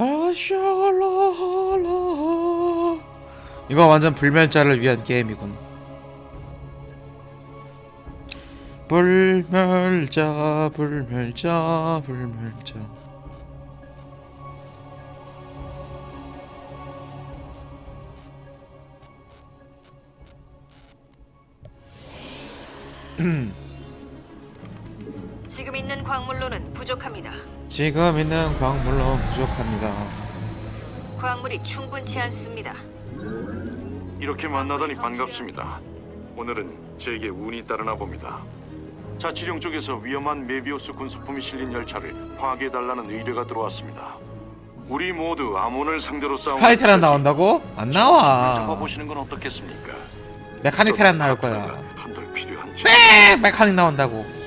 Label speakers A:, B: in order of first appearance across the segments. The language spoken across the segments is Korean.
A: 아샤라라 이거 완전 불멸자를 위한 게임이군. 불멸자 불멸자 불멸자.
B: 지
A: 지금 있는 광물로 부족합니다
B: 광물이 충분치 않습니다.
C: 이렇게 만나다니 반갑습니다. 오늘은 제게 운이 따르나 봅니다. 자치령 쪽에서 위험한 메비우스 군수품이 실린 열차를 파괴해달라는 의뢰가 들어왔습니다. 우리 모두 아몬을 상대로 싸우는
A: 스카이테란 나온다고? 안 나와
C: 잡아보시는 건 어떻겠습니까?
A: 메카닉 테란 나올 거야
C: 한돌 필요한지
A: 빽! 메카닉 나온다고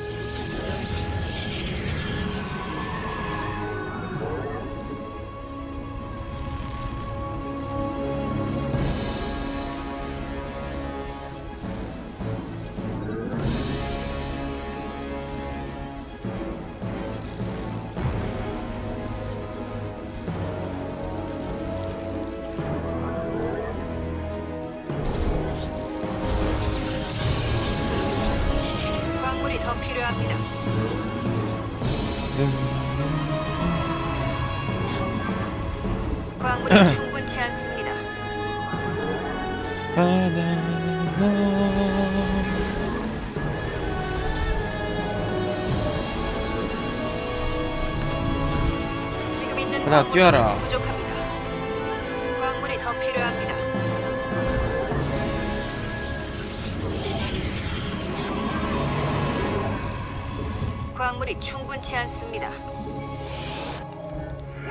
A: 하나 뛰어라.
B: 부족합니다. 광물이 더 필요합니다. 광물이 충분치 않습니다.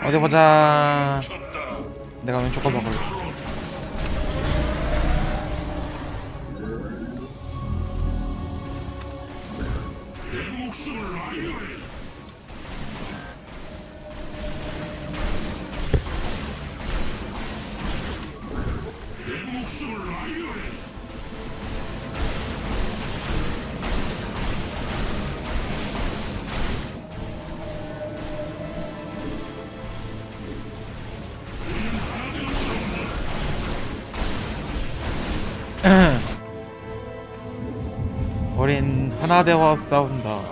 A: 어디 보자 내가 왼쪽 거 먹을래 하나 되어 싸운다.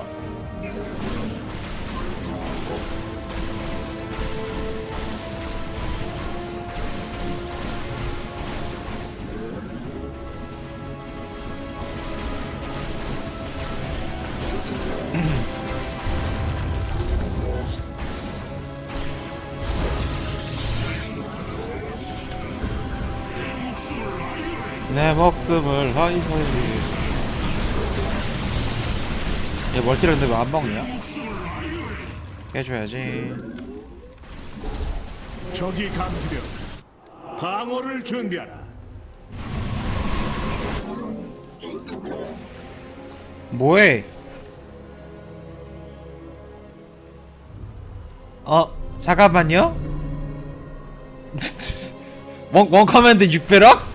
A: 내 목숨을 하이하이 얘 멀티를 근데 왜 안 먹냐? 깨줘야지
D: 적이 감지되어 방어를 준비하라.
A: 뭐해? 어 잠깐만요. 원, 원 커맨드 600억?
C: 우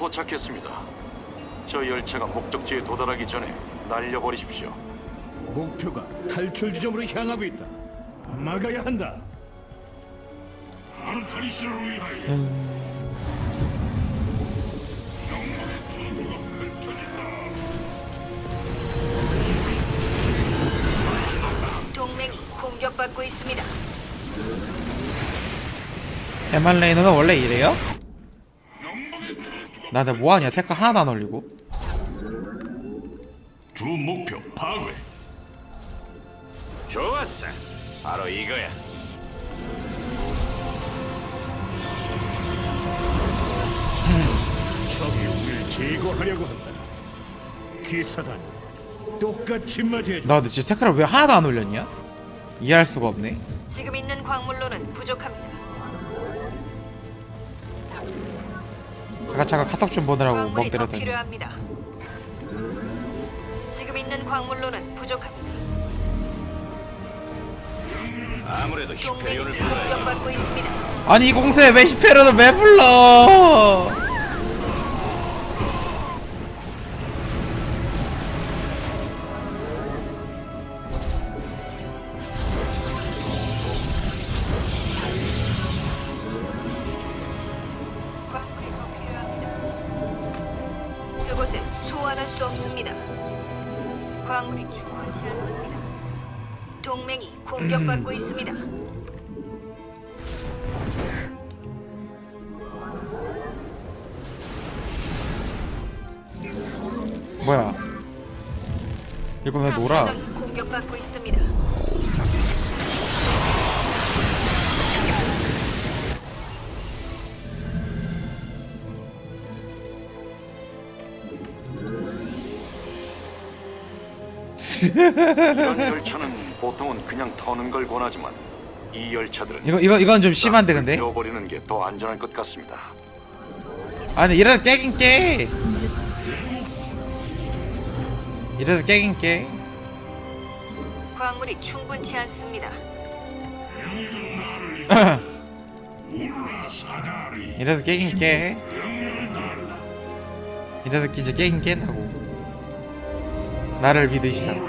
C: 목표를 포착했습니다. 저 열차가 목적지에 도달하기 전에 날려버리십시오.
D: 목표가 탈출 지점으로 향하고 있다. 막아야 한다.
B: 동맹이 공격받고 있습니다.
A: 에말레이너는 원래 이래요? 나한테 뭐하냐 테크 하나도 안 올리고
D: 주 목표 파괴.
C: 좋았어. 바로 이거야.
D: 적이 우리를 제거하려고 한다. 기사단 똑같이 맞이해줘.
A: 나 근데 진짜 테크를 왜 하나도 안 올렸냐? 이해할 수가 없네
B: 지금 있는 광물로는 부족합니다.
A: 잠깐 잠깐 카톡 좀 보느라고 멍
B: 광물이 더
A: 때렸더니
B: 필요합니다. 지금 있는 광물로는 부족합니다.
E: 아무래도
B: 동맹이
E: 히페리온을 불러야
B: 공격받고 있습니다.
A: 아니 이 공세에 왜 히페로를 왜 불러? 뭐야? 이거 왜 놀아?
B: 공격받고 있습니다.
C: 이런 열차는 보통은 그냥 터는 걸 권하지만 이 열차들은
A: 이거 이거 이건 좀 심한데 근데?
C: 태워버리는 게 더 안전할 것 같습니다.
A: 아니 이래서 깨긴 깨. 이래서 깨긴 깨.
B: 광물이 충분치 않습니다.
A: 이래서 깨긴 깨. 이래서 이제 깨긴 깬다고. 나를 믿으시라고.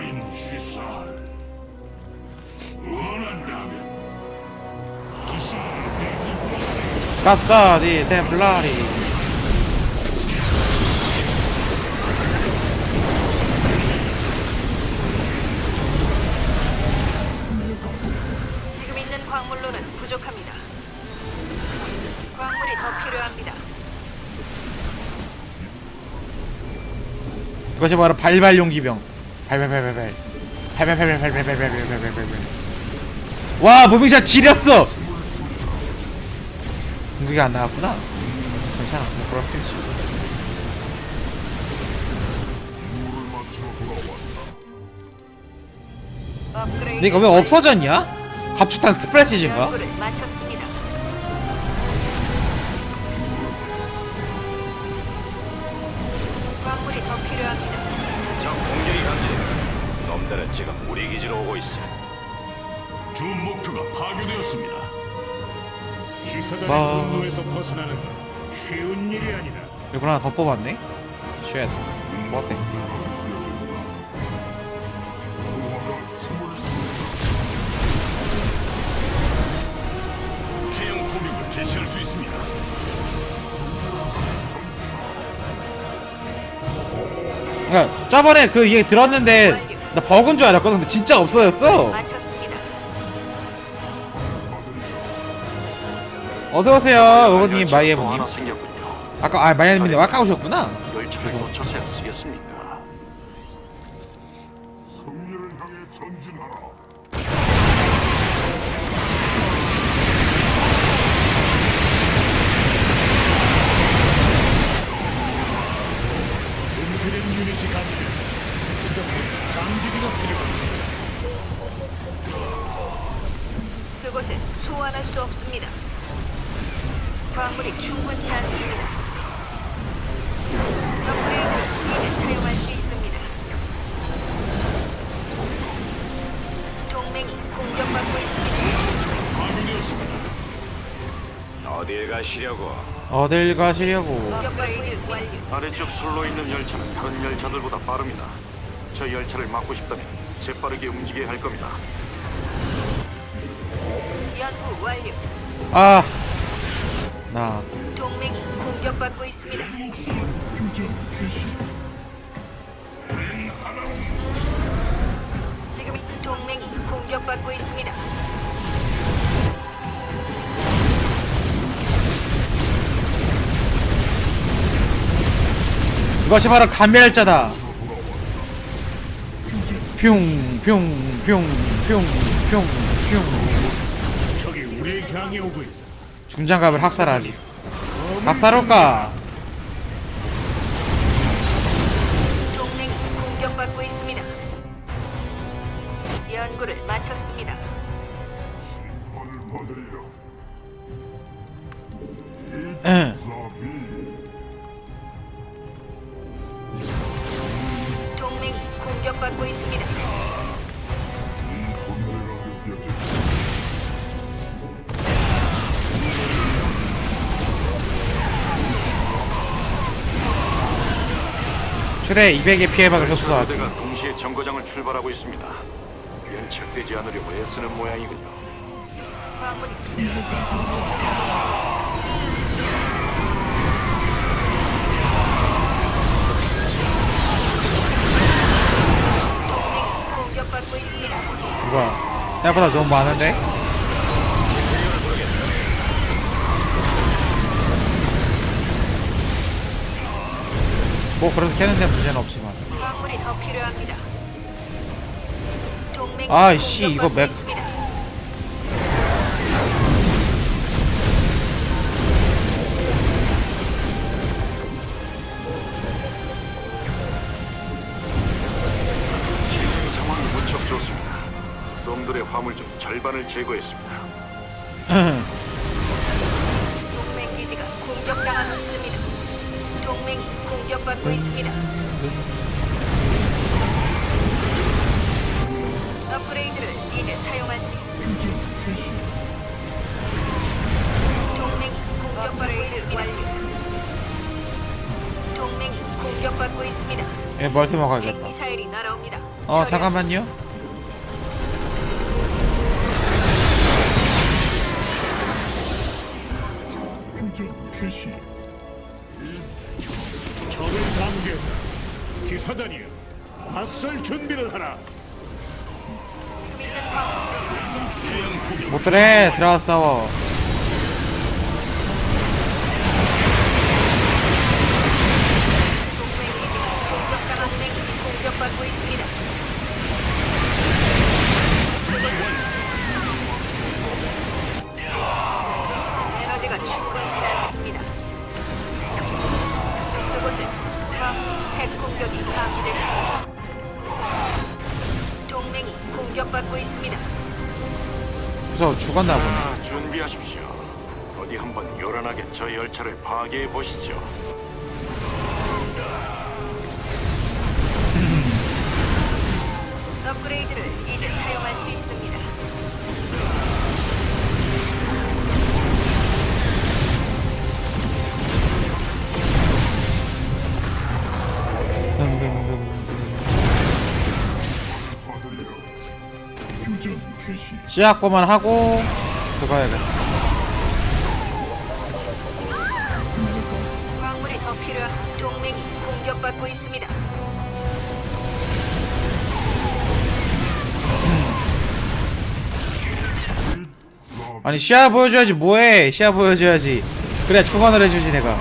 A: 카스타디 템플라리. 이것이 바로 발발 용기병. 발발발발 발. 발발발발발발발발발발발. 와 무빙샷 지렸어. 공격이 안 나왔구나. 괜찮아. 뭐 그럴 수 있지. 이거 왜 없어졌냐?
B: 마쳤습니다. 광물이 더 필요합니다.
E: 놈들은 지금 우리 기지로 오고 있어.
D: 주 목표가 파괴되었습니다. 기사단의
A: 뭐.
D: 분노에서 벗어나는 건 쉬운 일이 아니다.
A: 이걸 하나 더 뽑았네? 쉣. 뭐하세?
D: 해양 공격을 개시할 수 있습니다.
A: 그니까 저번에 그 얘기 들었는데 나 버그인 줄 알았거든 근데 진짜 없어졌어
B: 마쳤습니다.
A: 어서 오세요 어머님
C: 생겼군요.
A: 아까 아 마이애버님 아까 오셨구나
C: 열차를 놓쳐서야 쓰겠습니까?
F: 승리를 향해 전진하라.
D: 은폐된 유닛이 감지된 부족한 감지기가 필요합니다.
B: 그곳에 소환할 수 없습니다. 광물이 충분치 않습니다. 업그레이드 이제 사용할 수 있습니다. 동맹이 공격받고 있습니다.
D: 파괴되었습니다.
E: 어딜 가시려고?
A: 어딜 가시려고
B: 업그레이드 완료.
C: 아래쪽 술로 있는 열차는 다른 열차들보다 빠릅니다. 저 열차를 막고 싶다면 재빠르게 움직여야 할 겁니다.
B: 연구 완료.
A: 아 나
B: 동맹이 공격받고 있습니다. 지금 있는 동맹이 공격받고 있습니다.
A: 이것이 바로 감멸자다 뿅 뿅 뿅 뿅 뿅뿅
D: 적이 우리를 향해 오고 있다.
A: 중장갑을 학살하지 학살할까?
B: 동맹이 공격받고 있습니다. 연구를 마쳤습니다.
A: 응 최대 200의 피해박을 흡수하지
C: 부대가 동시에 정거장을 출발하고 있습니다. 연착되지 않으려고 애쓰는 모양이군요.
B: 공격받고 있습니다.
A: 뭐야 생각보다 너무 많은데? 뭐 그래서 캐는데 문제는 없지만
B: 광물이 더 필요합니다. 동맹이
A: 아이씨, 이거
B: 공격받고
A: 맥-
B: 있습니다.
C: 상황이 무척 좋습니다. 놈들의 화물 중 절반을 제거했습니다.
B: 공격받고 있습니다. 업그레이드를 이제 있습니다. 동맹이 공격받고 있습니다. 동맹이 공격받고 있습니다.
A: 예 멀티 먹어야겠다
B: 핵미사일이 날아옵니다.
A: 어 잠깐만요
D: 적을 사단이여, 맞설 준비를 하라.
A: 못들해 들어가서 싸워 죽었나 보네
C: 자, 준비하십시오. 어디 한번 요란하게 저 열차를 파괴해 보시죠.
A: 시약고만 하고 들어가야겠다.
B: 광물이 더 필요한 동맹이 공격받고 있습니다.
A: 아니 시야 보여줘야지 뭐해? 시야 보여줘야지. 그래 충원을 해주지 내가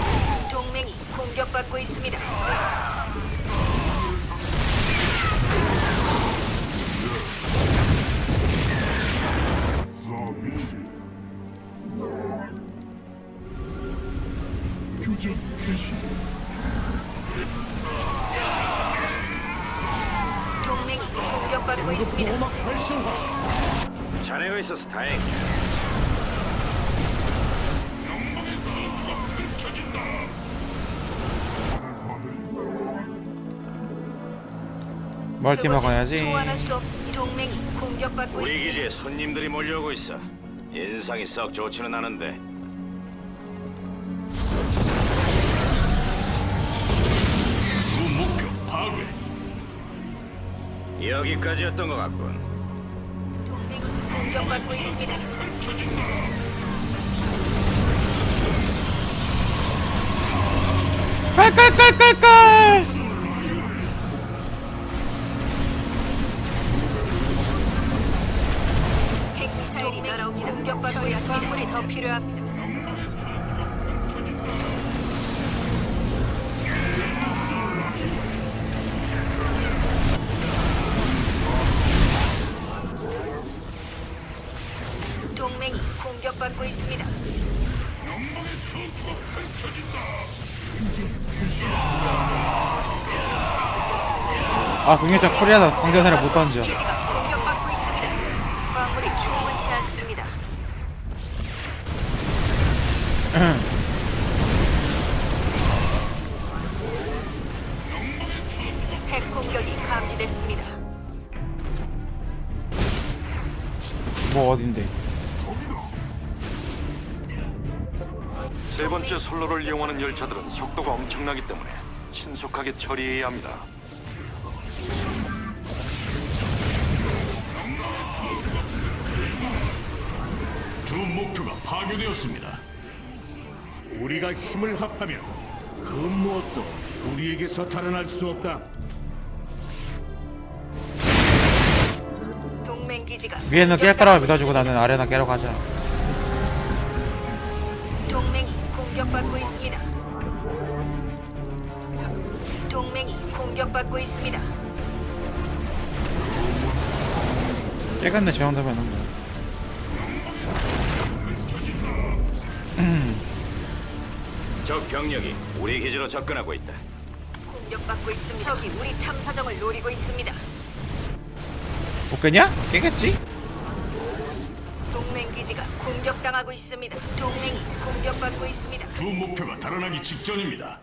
E: 있어서 다행이야.
A: 멀티 먹어야지
B: 소환할 수 없. 동맹이 공격받고
E: 우리
B: 있습니다.
E: 기지에 손님들이 몰려오고 있어. 인상이 썩 좋지는 않은데.
D: 주 목표 파괴.
E: 여기까지였던 것 같군.
B: 공격받고 있습니다.
A: 깔깔깔깔깔
B: 아
A: 동료장 쿨이라서 광전사를 못 던져
B: 감지됐습니다.
A: 뭐 어딘데?
C: 세 번째 선로를 이용하는 열차들은 속도가 엄청나기 때문에 신속하게 처리해야 합니다.
D: 파괴되었습니다. 우리가 힘을 합하면 그 무엇도 우리에게서 탈환할 수 없다.
B: 동맹 기지가
A: 위에는 깰 거라고 믿어주고 나는 아래나 깨러 가자.
B: 동맹이 공격받고 있습니다. 동맹이 공격받고 있습니다.
A: 깨겠네 저 정도면은
E: 적 병력이 우리 기지로 접근하고 있다.
B: 공격받고 있습니다. 적이 우리 탐사정을 노리고 있습니다.
A: 못 깨냐? 깨겠지?
B: 동맹 기지가 공격당하고 있습니다. 동맹이 공격받고 있습니다.
D: 주 목표가 달아나기 직전입니다.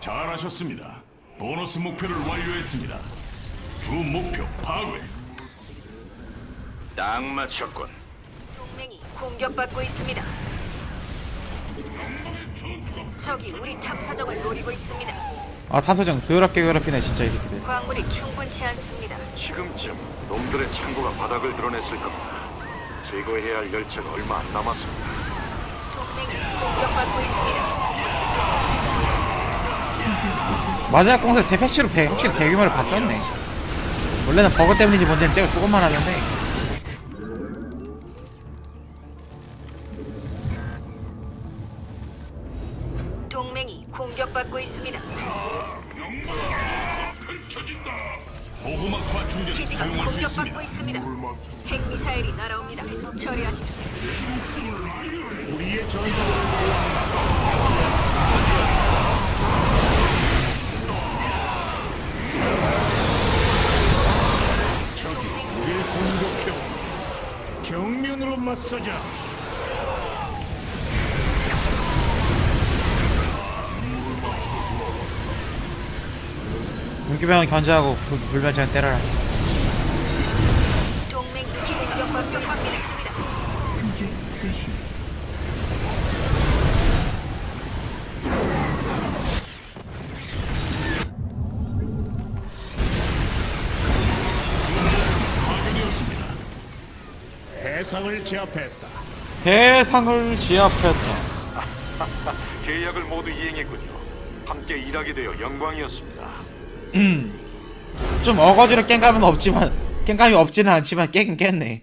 D: 잘하셨습니다. 보너스 목표를 완료했습니다. 주 목표 파괴.
E: 딱 맞췄군.
B: 동맹이 공격받고 있습니다. 적이 우리 탐사정을 노리고 있습니다.
A: 아 탐사정 더럽게 괴롭히네 진짜 이 새끼들.
B: 광물이 충분치 않습니다.
C: 지금쯤 놈들의 창고가 바닥을 드러냈을 겁니다. 제거해야 할 열차가 얼마 안 남았습니다.
B: 동맹이 공격받고 있습니다.
A: 마지막 공세 대패치로 배, 확실히 대규모를 바꿨네. 원래는 버그 때문인지 뭔지는 때가 조금만 하는데.
D: 과충전을
B: 기지가
D: 사용할 수
B: 공격받고
D: 있습니다.
B: 있습니다. 핵미사일이 날아옵니다. 처리하십시오.
D: 우리의 전투를 적이 우리를 공격해 정면으로 맞서자.
A: 윤기병은 견제하고 불- 불면증 때려라.
D: 파괴되었습니다. 대상을 제압했다.
A: 대상을 지압했다.
C: 계약을 모두 이행했군요. 함께 일하게 되어 영광이었습니다.
A: 음. 좀 어거지로 깽감은 없지만 깽감이 없지는 않지만 깨긴 깼네.